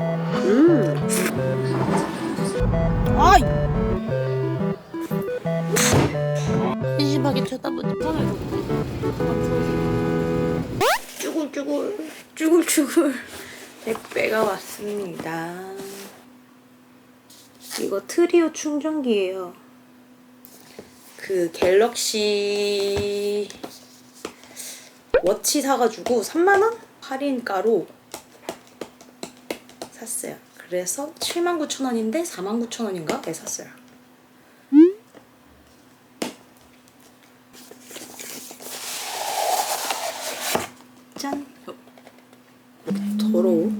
음. 아이. 심하게 쳐다보지 마. 쭈글쭈글 쭈글쭈글 택배가 왔습니다. 이거 트리오 충전기예요. 그 갤럭시 워치 사가지고 3만원? 할인가로 샀어요. 그래서 79,000원인데 49,000원인가? 에 샀어요. 짠! 어, 더러워.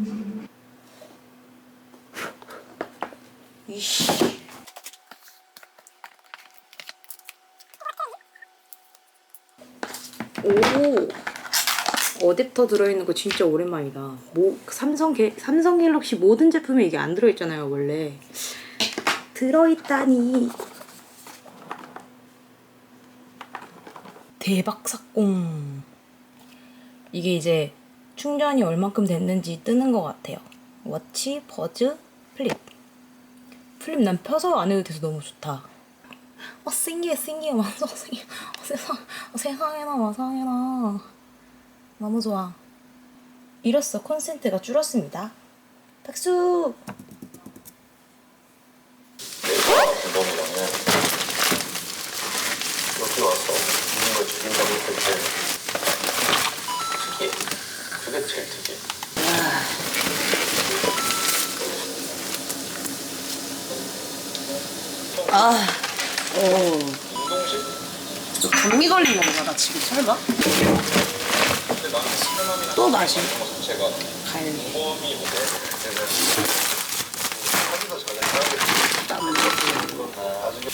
이씨. 오! 어댑터 들어있는 거 진짜 오랜만이다. 뭐 삼성 갤 삼성 갤럭시 모든 제품에 이게 안 들어있잖아요 원래. 들어있다니. 대박 사공. 이게 이제 충전이 얼만큼 됐는지 뜨는 것 같아요. 워치, 버즈, 플립. 플립 난 펴서 안 해도 돼서 너무 좋다. 어 신기해 신기해 완전 신기해. 어, 세상 어, 세상에나 마상에나. 너무 좋아. 이로써 콘센트가 줄었습니다. 박수! 대박이라면 여기 와서 죽는 걸 죽인다고 했을 때 특이해. 그게 제일 특이해. 아, 어. 운동실? 너 감기 걸린 건가, 나 지금 설마? 또 흘리고. 나중에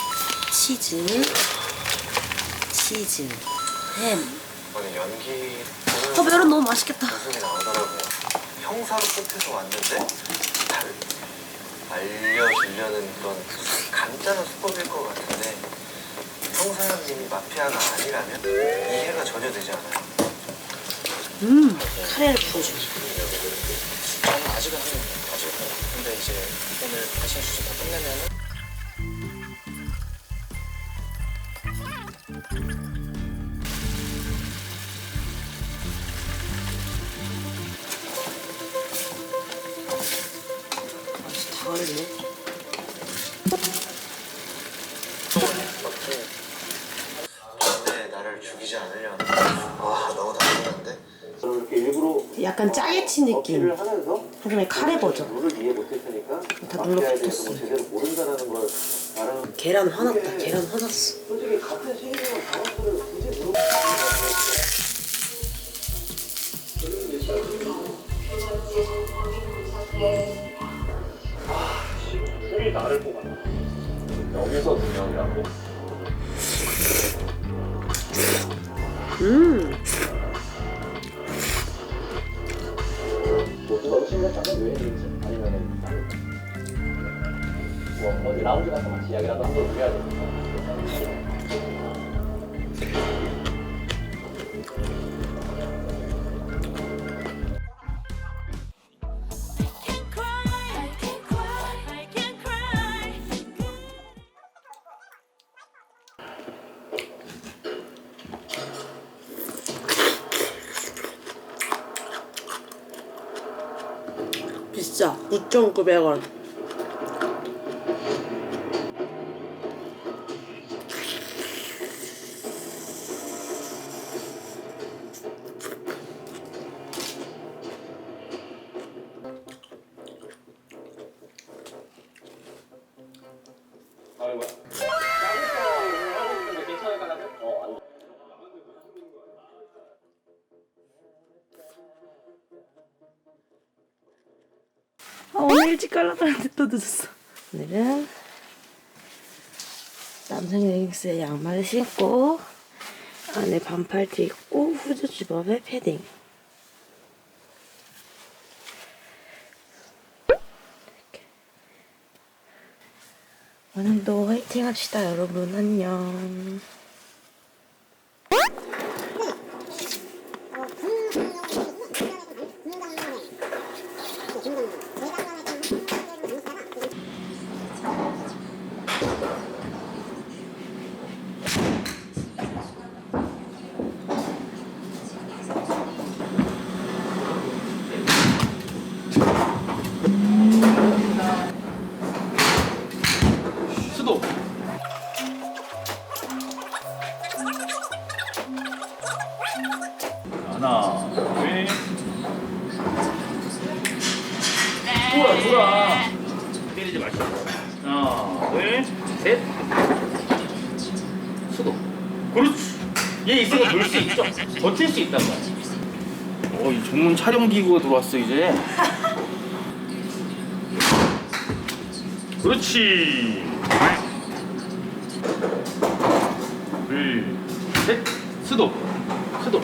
치즈, 치즈, 햄. 어, 메론 너무 맛있겠다. 형사로 끝에서 왔는데 잘 알려주려는 그런 간단한 수법일 것 같은데 형사님이 마피아가 아니라면 이해가 전혀 되지 않아요. 음, 카레를 부어줘. 저는 아직은. 아직은. 근데 이제 오늘 패션 수술 다 끝내면은 느낌. 하지만 카레 버전. 다 대해서 눌러 붙었어. 뭐 계란 화났다, 계란 화났어. 비싸. 9,900원. 신고 안에 반팔티 입고 후드 주법에 패딩. 오늘도 화이팅 합시다 여러분 안녕. 돌아 돌아. 때리지 마시고. 하나 둘셋. 수도. 그렇지. 얘 있으면 돌수 있죠. 버틸 수 있단 말이야. 어이 전문 촬영 기구가 들어왔어 이제. 그렇지. 둘셋. 수도. 수도.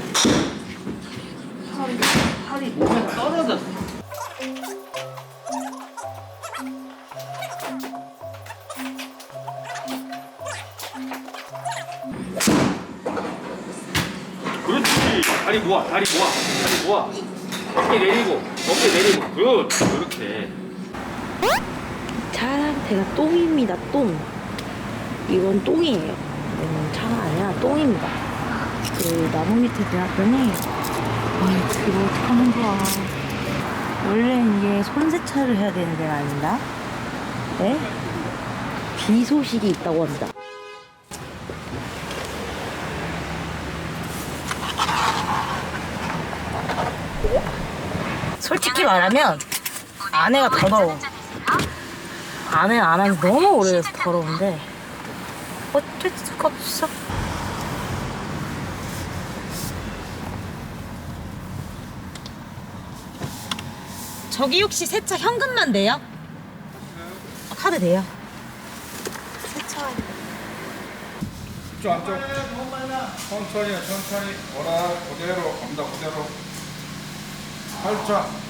팔이 팔이 몸에 떨어졌어 모아 다리 모아 다리 모아 어깨 내리고 어깨 내리고 그렇지 그렇게 차 상태가 똥입니다, 똥. 이건 똥이에요. 이건 차가 아니라 똥입니다. 그 나무 밑에 대놨더니, 아, 이거 어떡하면 좋아. 원래 이게 손세차를 해야 되는 데가 아닌가? 네? 비 소식이 있다고 합니다. 솔직히 말하면 더 더러워. 아내는 안한지 너무 오래돼서 더러운데 어쩔 수가 없어. 저기 혹시 세차 현금만 돼요? 아, 카드 돼요. 쪽 안쪽 천천히 천천히 오라 그대로 갑니다 그대로 살짝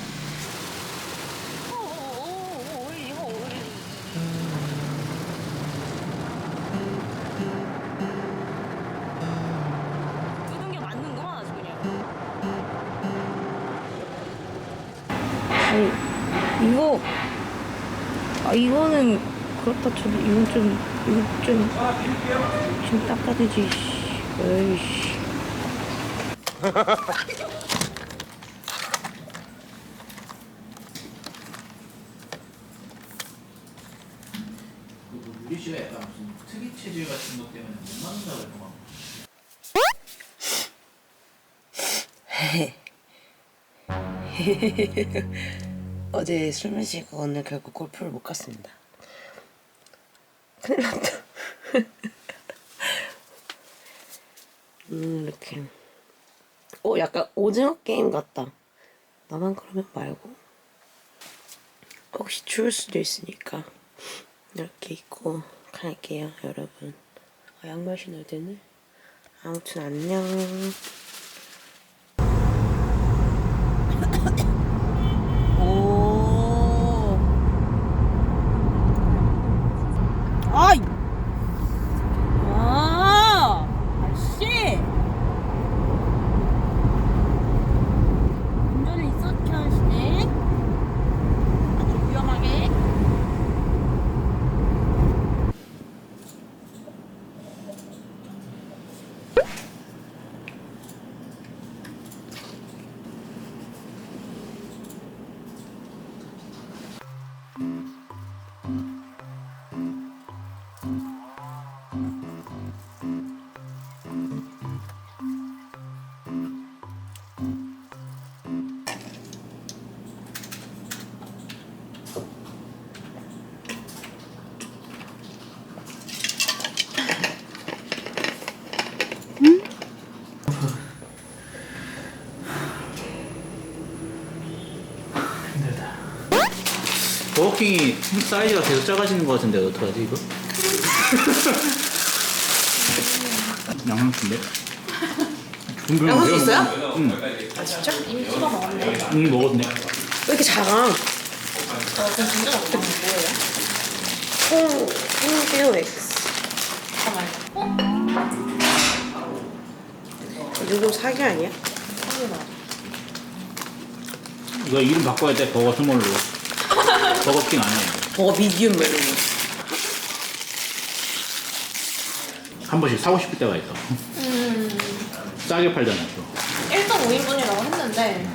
이거는 그렇다 쳐도 이건 좀 이거 좀좀 닦아야지. 에이씨. 씨가 약간 무슨 특이 체질 같은 것 때문에 못 맞는다 그랬구만 어제 술 마시고 오늘 결국 골프를 못 갔습니다. 큰일 났다. 음, 이렇게. 어, 약간 오징어 게임 같다. 나만 그러면 말고. 혹시 추울 수도 있으니까. 이렇게 입고 갈게요, 여러분. 아, 양말 신어야 되네. 아무튼 안녕. 버거킹이 사이즈가 계속 작아지는 것 같은데 어떡하지 이거? 양상추인데? 양상추 있어요? 응. 아, 진짜? 응 먹었네 왜 이렇게 작아? 콩, 콩듀 X. 이거 좀 사기 아니야? 이거 이름 바꿔야 돼 버거 스몰로 버거킹 아니야 버거 미디움 뭐 이런 거. 한 번씩 사고 싶을 때가 있어. 싸게 팔잖아 또. 1.5인분이라고 했는데.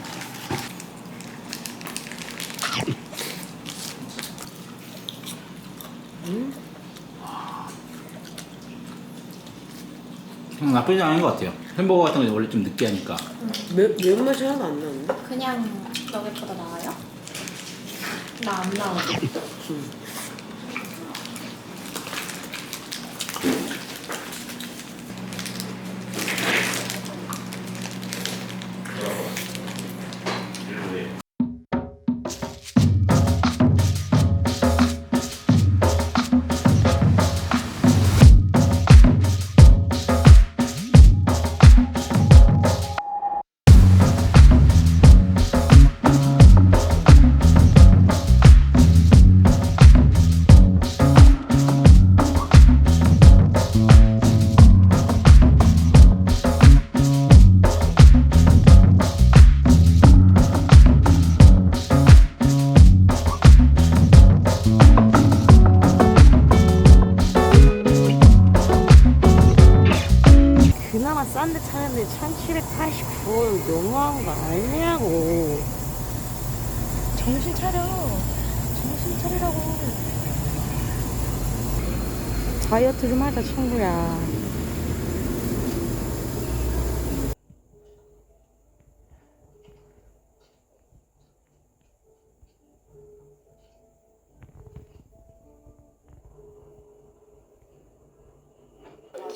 음, 나쁘지 않은 것 같아요. 햄버거 같은 거 원래 좀 느끼하니까. 매, 매운맛이 하나도 안 나는데? 그냥 여기보다 나아요? 나 안 나와.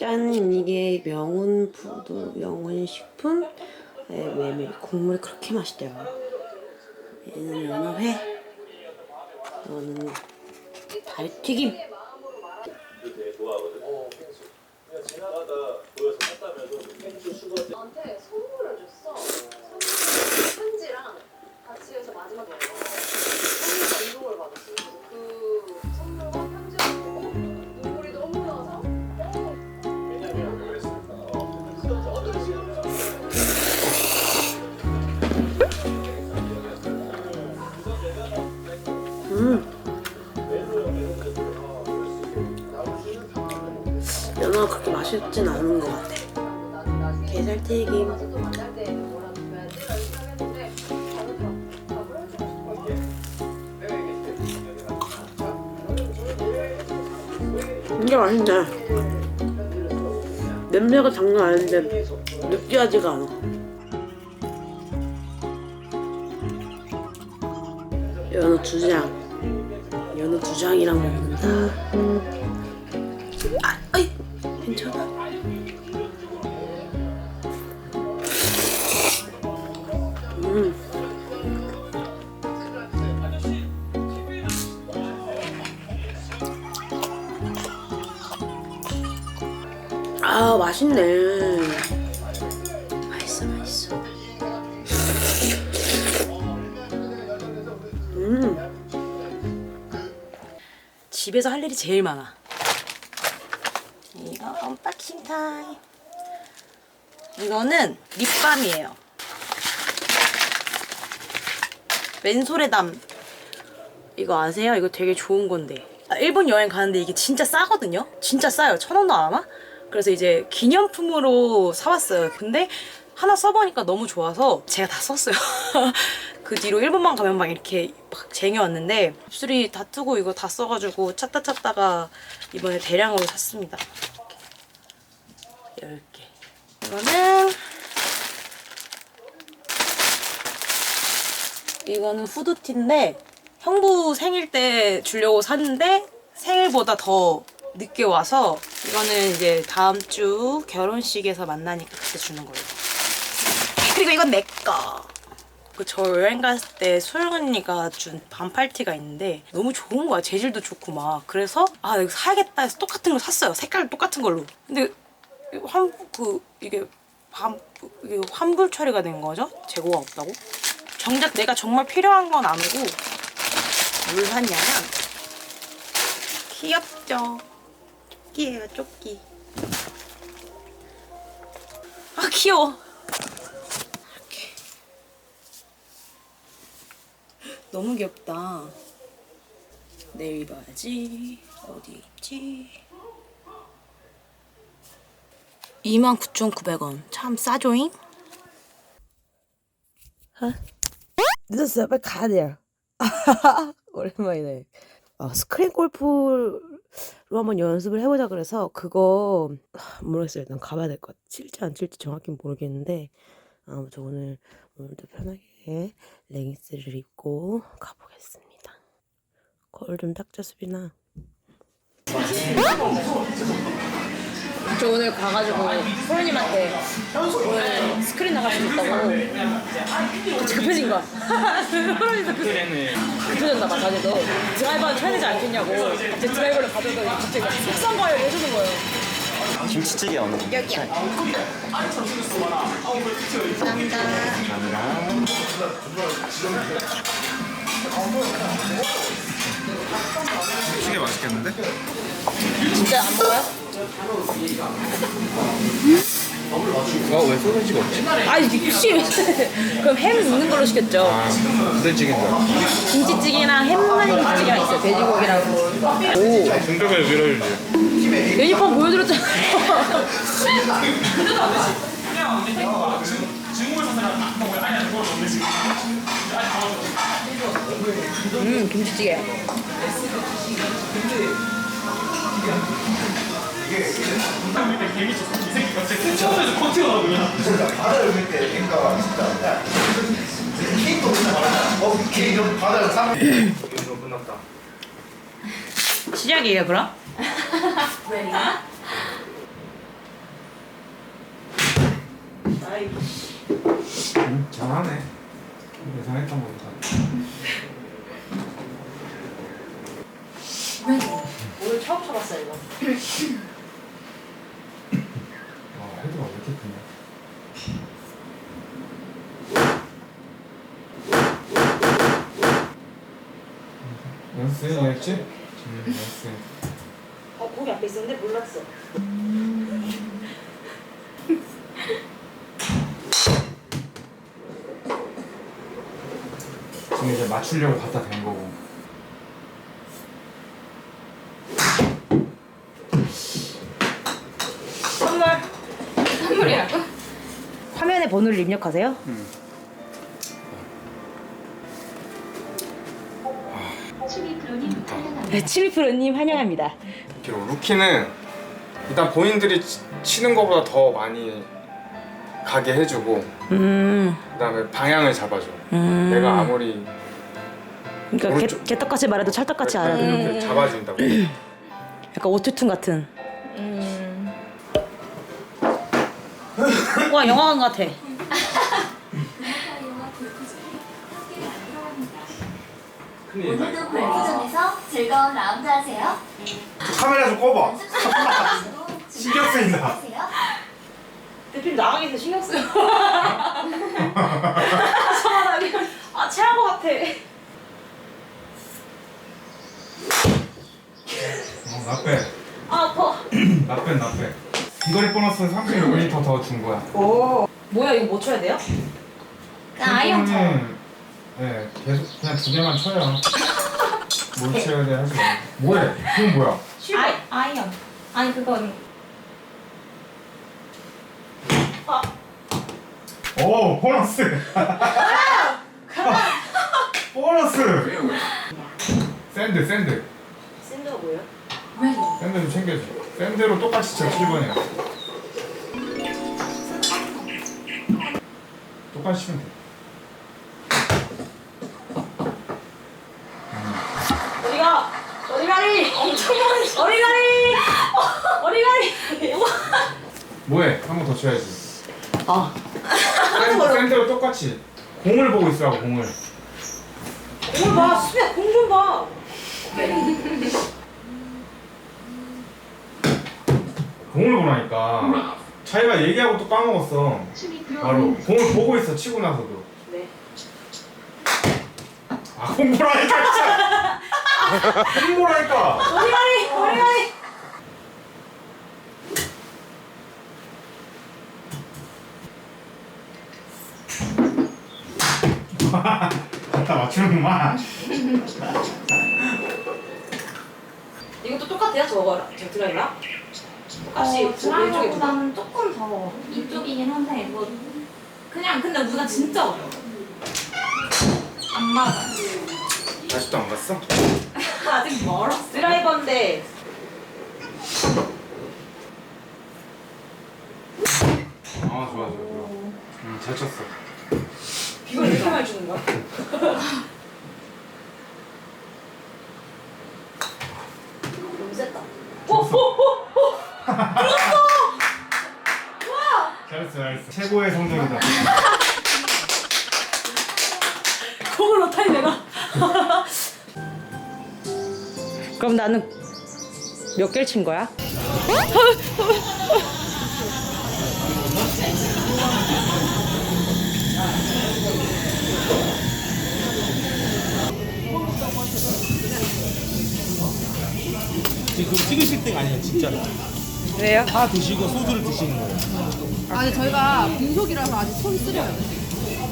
짠 이게 명운 푸드 명운 식품 네, 메밀 국물이 그렇게 맛있대요? 얘는 연어회 이거는 달튀김 연어가 그렇게 맛있진 않은 것 같아. 게살튀김. 진짜 맛있네. 냄새가 장난 아닌데 느끼하지가 않아. 연어 두 장. 연어 두 장이랑 먹는다 아 맛있네 맛있어 맛있어 음 집에서 할 일이 제일 많아. 이거 언박싱 타임. 이거는 립밤이에요. 맨솔에 담. 이거 아세요? 이거 되게 좋은 건데. 아, 일본 여행 가는데 이게 진짜 싸거든요? 진짜 싸요. 천 원도 안 와? 그래서 이제 기념품으로 사왔어요. 근데 하나 써보니까 너무 좋아서 제가 다 썼어요. 그 뒤로 일본만 가면 막 이렇게 막 쟁여왔는데 입술이 다 뜨고 이거 다 써가지고 찾다 찾다가 이번에 대량으로 샀습니다. 이렇게 10개. 이거는 이거는 후드티인데 형부 생일 때 주려고 샀는데 생일보다 더 늦게 와서 이거는 이제 다음 주 결혼식에서 만나니까 그때 주는 걸로. 그리고 이건 내 거. 그저 여행 갔을 때 소영 언니가 준 반팔티가 있는데 너무 좋은 거야. 재질도 좋고 막. 그래서 아 이거 사야겠다 해서 똑같은 거 샀어요. 색깔 똑같은 걸로. 근데 환그 이게 반 이게 환불 처리가 된 거죠? 재고가 없다고? 정작 내가 정말 필요한 건 아니고 뭘 샀냐면 귀엽죠. 조끼예요, 조끼. 아 귀여워. 이렇게. 너무 귀엽다. 내일 입어야지. 어디 있지? 29,900원. 참 싸조잉? 늦었어요. 빨리 가야 돼요. 오랜만이네. 어, 스크린 골프 로 한번 연습을 해보자 그래서 그거 하, 모르겠어요. 일단 가봐야 될 것 같아. 칠지 안 칠지 정확히 모르겠는데 아무튼 오늘 오늘도 편하게 레깅스를 입고 가보겠습니다. 거울 좀 닦자 수빈아. 저 오늘 가가지고 소연님한테 오늘 스크린 나갈 수 있다고 같이 급해진 거야. 소연이도 그, 급해졌나 봐 자기도 드라이버는 쳐야 되지 않겠냐고 제 드라이버를 가져다가 갑자기 막 속상 과열 해주는 거예요. 김치찌개 어느 거? 여기요. 찌개 맛있겠는데? 진짜 안 먹어요? 어왜 소세지가 없지? 아니 혹시 그럼 햄 있는 걸로 시켰죠. 부대찌개인데 김치찌개랑 햄만 김치찌개랑 있어요. 돼지고기랑. 오. 중독을 밀어주지 메뉴판 보여드렸잖아요. 음 김치찌개. 끝났다. 시작이에요 그럼? 잘하네 예상했던 것보다 오늘 처음 쳐봤어요 이거. 아 헤드가 왜 이렇게 크냐 연습했지? 응 연습 어 거기 앞에 있었는데 몰랐어. 지금 이제 맞추려고 갖다 댄 거고 선물. 선물이라고? 화면에 번호를 입력하세요? 네, 치미 프로님 환영합니다. 비록 루키는 일단 본인들이 치- 치는 것보다 더 많이 가게 해주고 음, 그다음에 방향을 잡아줘 음. 내가 아무리 그러니까 개, 오른쪽. 개떡같이 말해도 찰떡같이 알아. 이렇게 잡아준다고 약간 오투툰 같은. 와 영화관 같아. 오늘도 골프장에서 즐거운 라운드 하세요. 카메라 좀 꺼봐 신경 쓰인다 하세요. 대표님 나가게 해서 신경 쓰여. 서운하게. 아 체한 것 같아. 어, 나 빼 아 아파. 나 빼 나빼 비거리 보너스 36m 더준 거야 뭐야 이거 뭐 쳐야 돼요? 아이언처럼 네 계속 그냥 두 개만 쳐요. 뭘 쳐야 돼 하지? 말고 뭐해? 그건 뭐야? 아이 아이언. 아니 그건. 오 보너스. 보너스. 샌드 샌드. 샌드가 뭐예요? 샌드 좀 챙겨줘. 샌드로 똑같이 쳐 7번이야. 똑같이 치면 돼 어디가? 어디가리? 엄청 많이. 어디가리? 어디가리? 뭐해 한 번 더 쳐야지 아 샌드, 샌드로 똑같이 공을 보고 있으라고 공을 공을 봐. 수빈아 공좀 봐. 공을 보라니까 자기가 얘기하고 또 까먹었어 바로 공을 보고 있어 치고 나서도 네. 아 공 보라니까 진짜 공 보라니까 어디가리? 어디가리? 갖다 맞추는구만 이것도 똑같아요 저거랑 저 드라이랑? 똑같이 어, 왼쪽에 두 개. 드라이버보다는 조금 더 이쪽이긴 한데 뭐 그냥 근데 누나 진짜 어려워. 안 맞아. 아직도 안 갔어? 아직 멀었어. 드라이버인데. 아 좋아 좋아 음, 잘 쳤어. 이걸 이렇게 많이 주는 거야? 어, 어, 어, 잘했어 잘했어. 최고의 성적이다. 그럼 나는 몇 개를 친 거야? 지금 찍으실 때가 아니에요 진짜로 왜요? 다 드시고 소주를 드시는 거예요 아니 저희가 빈속이라서 아직 손 쓰려요.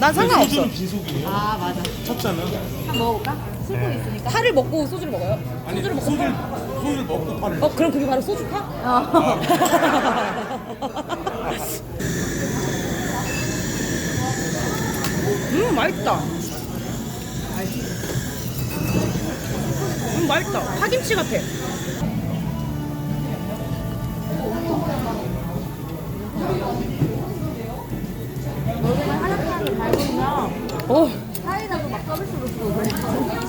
난 상관없어 소주는 빈속이에요 아 맞아. 쳤잖아 한번 먹어볼까? 술도 있으니까. 파를 먹고 소주를 먹어요? 아니 소주를 먹고 소주를, 소주를 먹고 파를 어 그럼 그게 바로 소주파? 음 맛있다. 음 맛있다. 파김치 같아. 오.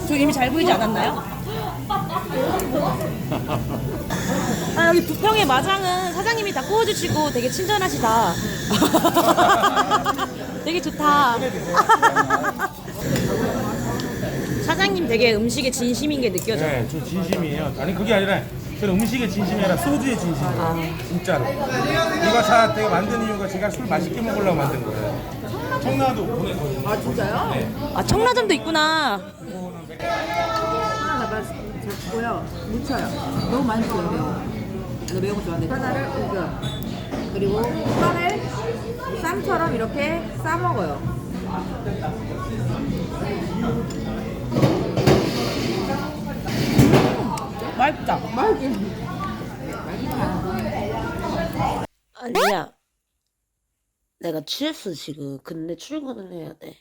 저 이미 잘 보이지 않았나요? 아 여기 부평의 마장은 사장님이 다 구워주시고 되게 친절하시다. 되게 좋다. 사장님 되게 음식에 진심인 게 느껴져. 요 네, 저 진심이에요. 아니 그게 아니라 저는 음식의 진심이 아니라 소주의 진심이에요. 진짜로. 이거 다 제가 만든 이유가 제가 술 맛있게 먹으려고 만든 거예요. 청라도 보냈거든요. 아 진짜요? 네. 아 청라점도 있구나. 하나 잡아 잡고요. 묻혀요. 너무 많이 묻혀요 매워. 너 매운 거 좋아하는데. 하나를 우겨. 그리고 쌀을 쌈처럼 이렇게 싸 먹어요. 맛있다. 아니야. 내가 취했어 지금. 근데 출근을 해야 돼.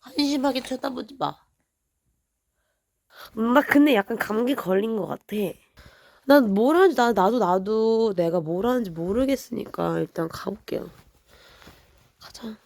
한심하게 쳐다보지 마. 음, 나 근데 약간 감기 걸린 것 같아. 난 뭘 하는지 나, 나도 나도 내가 뭘 하는지 모르겠으니까 일단 가볼게요. 가자.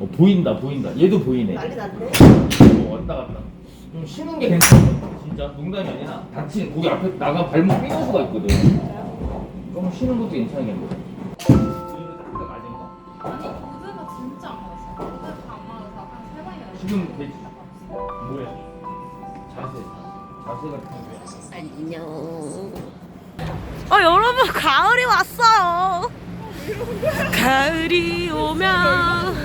어, 보인다 보인다. 얘도 보이네. 난리 났네. 어, 왔다 갔다. 좀 쉬는 게 괜찮아. 진짜 농담이 아니라 다친 거기 앞에 나가 발목 삐갈 수가 있거든. 그럼 쉬는 것도 괜찮겠네. 아니 어제가 진짜 안 맞았어요. 어제가 안 맞아서 한 세 번이나 지금 돼. 뭐야? 자세. 안녕. 어 여러분 가을이 왔어요. 가을이 오면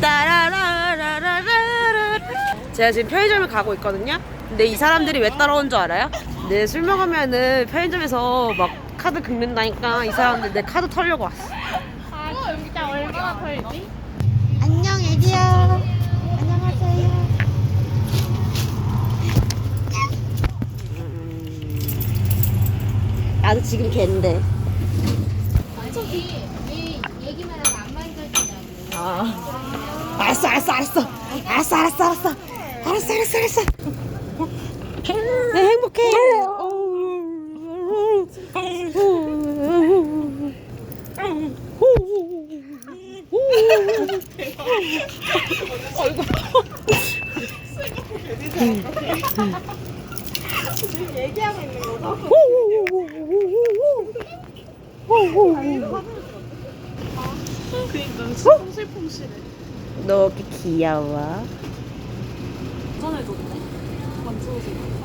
따라라라라라 제가 지금 편의점을 가고 있거든요. 근데 이 사람들이 왜 따라온 줄 알아요? 내 술 먹으면은 편의점에서 막 카드 긁는다니까 이 사람들 내 카드 털려고 왔어. 아 진짜 얼마나 걸지? 안녕 애기야. 안녕하세요. 나도 지금 걘데. 저기 왜 얘기만 하고 안 만져주냐고. 알았어, 알았어, 알았어. 알았어, 알았어, 알았어. 알았어, 알았어, 알았어. 네, 행복해. 너 이렇게 귀여워. 전에 줬네. 만져주고.